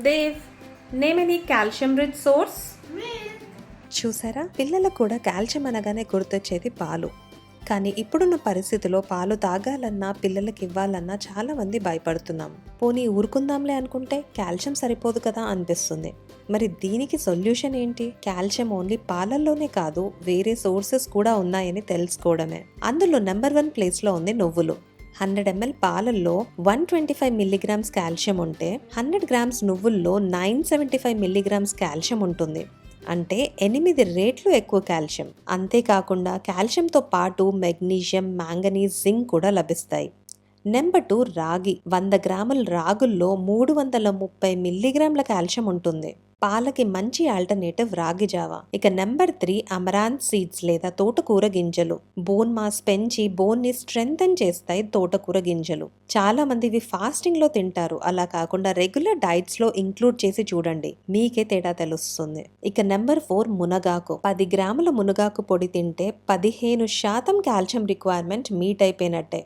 Dev name any calcium rich source చూసారా? పిల్లలకు కూడా కాల్షియం అనగానే గుర్తొచ్చేది పాలు. కానీ ఇప్పుడున్న పరిస్థితిలో పాలు తాగాలన్నా పిల్లలకి ఇవ్వాలన్నా చాలా మంది భయపడుతున్నాం. పోనీ ఊరుకుందాంలే అనుకుంటే కాల్షియం సరిపోదు కదా అనిపిస్తుంది. మరి దీనికి సొల్యూషన్ ఏంటి? కాల్షియం ఓన్లీ పాలల్లోనే కాదు వేరే సోర్సెస్ కూడా ఉన్నాయని తెలుసుకోవడమే. అందులో నెంబర్ వన్ ప్లేస్లో ఉంది నువ్వులు. హండ్రెడ్ ఎంఎల్ పాలల్లో one twenty five milligrams calcium ఉంటే hundred grams నువ్వుల్లో nine seventy five milligrams calcium ఉంటుంది. అంటే ఎనిమిది రేట్లు ఎక్కువ కాల్షియం. అంతేకాకుండా కాల్షియంతో పాటు మెగ్నీషియం మ్యాంగనీస్ జింక్ కూడా లభిస్తాయి. నెంబర్ టూ రాగి. వంద గ్రాముల రాగుల్లో మూడు వందల ముప్పై మిల్లీగ్రాముల కాల్షియం ఉంటుంది. పాలకి మంచి ఆల్టర్నేటివ్ రాగి జావా. ఇక నెంబర్ త్రీ అమరాంత్ సీడ్స్ లేదా తోటకూర గింజలు. బోన్ మాస్ పెంచి బోన్ని స్ట్రెంగ్తన్ చేస్తాయి తోటకూర గింజలు. చాలా మంది ఇవి ఫాస్టింగ్లో తింటారు. అలా కాకుండా రెగ్యులర్ డైట్స్లో ఇంక్లూడ్ చేసి చూడండి. మీకే తేడా తెలుస్తుంది. ఇక నెంబర్ ఫోర్ మునగాకు. పది గ్రాముల మునగాకు పొడి తింటే పదిహేను శాతం కాల్షియం రిక్వైర్మెంట్ మీట్ అయిపోయినట్టే.